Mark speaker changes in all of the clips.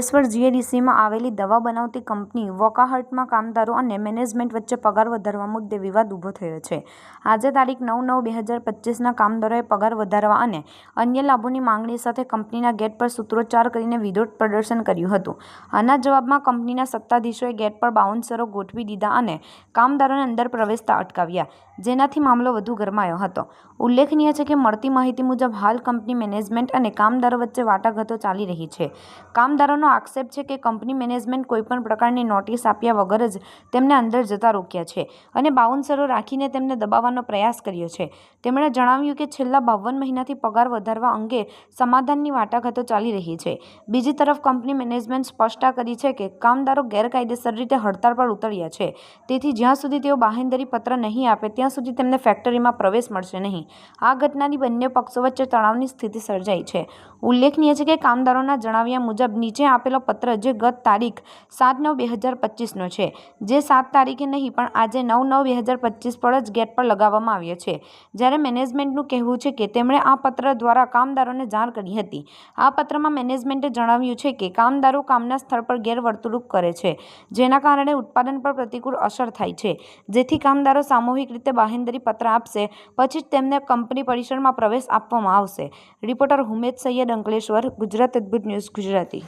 Speaker 1: અંકલેશ્વર જીએડીસીમાં આવેલી દવા બનાવતી કંપની વોકાહર્ટમાં કામદારો અને મેનેજમેન્ટ વચ્ચે પગાર વધારવા મુદ્દે વિવાદ ઊભો થયો છે. આજે તારીખ નવ નવ બે હજાર પચીસના કામદારોએ પગાર વધારવા અને અન્ય લાભોની માંગણી સાથે કંપનીના ગેટ પર સૂત્રોચ્ચાર કરીને વિરોધ પ્રદર્શન કર્યું હતું. આના જવાબમાં કંપનીના સત્તાધીશોએ ગેટ પર બાઉન્સરો ગોઠવી દીધા અને કામદારોને અંદર પ્રવેશતા અટકાવ્યા, જેનાથી મામલો વધુ ગરમાયો હતો. ઉલ્લેખનીય છે કે મળતી માહિતી મુજબ હાલ કંપની મેનેજમેન્ટ અને કામદારો વચ્ચે વાટાઘાટો ચાલી રહી છે. કામદારોનો આક્ષેપ છે કે કંપની મેનેજમેન્ટ કોઈપણ પ્રકારની નોટિસ આપ્યા વગર જ તેમને અંદર જતા રોક્યા છે અને બાઉન્સરો રાખીને તેમને દબાવવાનો પ્રયાસ કર્યો છે. તેમણે જણાવ્યું કે છેલ્લા બાવન મહિનાથી પગાર વધારવા અંગે સમાધાનની વાટાઘાટો ચાલી રહી છે. બીજી તરફ કંપની મેનેજમેન્ટ સ્પષ્ટતા કરી છે કે કામદારો ગેરકાયદેસર રીતે હડતાળ પર ઉતર્યા છે. તેથી જ્યાં સુધી તેઓ બાહેંધરી પત્ર નહીં આપે, ત્યાં સુધી તેમને ફેક્ટરીમાં પ્રવેશ મળશે નહીં. આ ઘટનાની બંને પક્ષો વચ્ચે તણાવની સ્થિતિ સર્જાઈ છે. ઉલ્લેખનીય છે કે કામદારોના જણાવ્યા મુજબ નીચે આપેલો પત્ર જે ગત તારીખ સાત નવ બે હજાર પચીસનો છે. જે સાત તારીખે નહીં, પણ આજે નવ નવ બે હજાર પચીસ પર જ ગેટ પર લગાવવામાં આવ્યો છે. જ્યારે મેનેજમેન્ટનું કહેવું છે કે તેમણે આ પત્ર દ્વારા કામદારોને જાણ કરી હતી. આ પત્રમાં મેનેજમેન્ટે જણાવ્યું છે કે કામદારો કામના સ્થળ પર ગેરવર્તણૂક કરે છે, જેના કારણે ઉત્પાદન પર પ્રતિકૂળ અસર થાય છે. જેથી કામદારો સામૂહિક રીતે બાહેંધરી પત્ર આપશે, પછી જ તેમને કંપની પરિસરમાં પ્રવેશ આપવામાં આવશે. Reporter Humed Saiyed Ankleshwar, Gujarat Adbhut news Gujarati.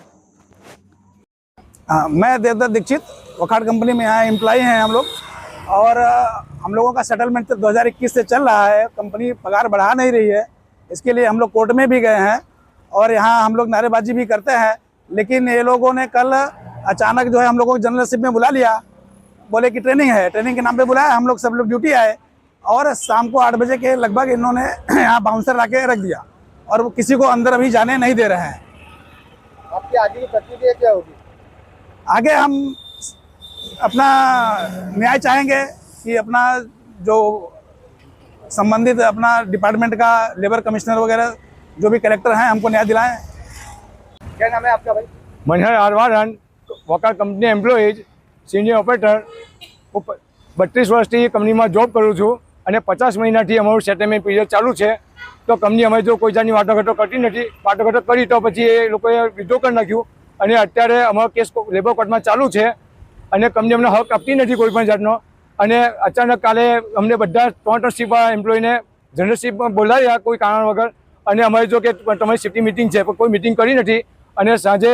Speaker 2: हाँ, मैं देवदत्त दीक्षित वखाड़ कंपनी में यहाँ एम्प्लॉय हैं हम लोग। और हम लोगों का सेटलमेंट तो 2021 से चल रहा है कंपनी पगार बढ़ा नहीं रही है। इसके लिए हम लोग कोर्ट में भी गए हैं और यहाँ हम लोग नारेबाजी भी करते हैं। लेकिन ये लोगों ने कल अचानक जो है हम लोगों को जनरलशिप में बुला लिया। बोले कि ट्रेनिंग है ट्रेनिंग के नाम पे बुलाया हम लोग सब लोग ड्यूटी आए। और शाम को आठ बजे के लगभग इन्होंने यहाँ बाउंसर ला रख दिया। और वो किसी को अंदर अभी जाने नहीं दे रहे हैं।
Speaker 3: आपकी आगे की प्रतिक्रिया क्या होगी?
Speaker 2: आगे हम अपना न्याय चाहेंगे कि अपना जो संबंधित अपना डिपार्टमेंट का लेबर कमिश्नर वगैरह जो भी कलेक्टर हैं हमको न्याय दिलाएं
Speaker 3: क्या नाम है आपका भाई
Speaker 4: Manhar આરવારન વોકાર company employees senior operator હું પ- બત્રીસ વર્ષથી કંપનીમાં જોબ કરું છું અને પચાસ મહિનાથી અમારું સેટલમેન્ટ પીરિયડ ચાલુ છે તો કંપની અમે જો કોઈ જાતની વાટાઘાટો કરતી નથી વાટાઘાટો કરી તો પછી એ લોકોએ વિડ્રો કરી નાખ્યું અને અત્યારે અમારો કેસ લેબર કોર્ટમાં ચાલુ છે અને કંપની અમને હક આપતી નથી કોઈ પણ જાતનો. અને અચાનક કાલે અમને બધા ત્રણ ત્રણ શિપવાળા જનરલ જનરલશીપમાં બોલાવ્યા કોઈ કારણ વગર. અને અમારી જો કે તમારી શિફ્ટની મિટિંગ છે પણ કોઈ મિટિંગ કરી નથી. અને સાંજે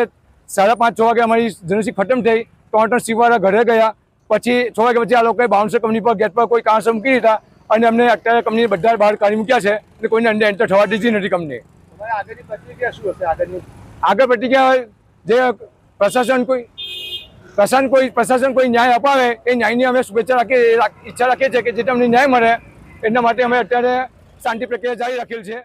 Speaker 4: સાડા પાંચ છ વાગે અમારી જનરલશીપ ખતમ થઈ ત્રણ ત્રણ શિપવાળા ઘરે ગયા. પછી છ વાગ્યા પછી આ લોકોએ બાઉન્સર કંપની પર ગેટ પર કોઈ કારણસર મૂકી દીધા. અને અમને અત્યારે કંપની બધા બહાર કાઢી મૂક્યા છે. અને કોઈને અંદર એન્ટર થવા દીધી નથી કંપની
Speaker 3: આગળની પ્રતિક્રિયા શું હશે? આગળની?
Speaker 4: આગળ પ્રતિક્રિયા જે પ્રશાસન કોઈ પ્રશાસન કોઈ પ્રશાસન કોઈ ન્યાય અપાવે, એ ન્યાયની અમે શુભેચ્છા રાખીએ ઈચ્છા રાખીએ છીએ કે જે તમને ન્યાય મળે, એના માટે અમે અત્યારે શાંતિ પ્રક્રિયા જારી રાખેલ છે.